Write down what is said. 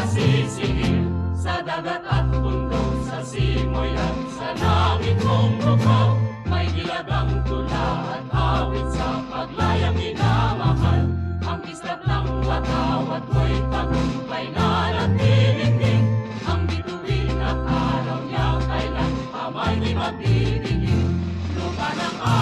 masisingil sa dagat at bundok, sa simoy at sa langit mong lukaw. May giladang at awit sa paglayang minamahal. Ang islap ng wataw at mo'y tagumpay na nagtitingin. Ang bituin at araw niya kailan pa may di magtitingin. Lupa ng araw.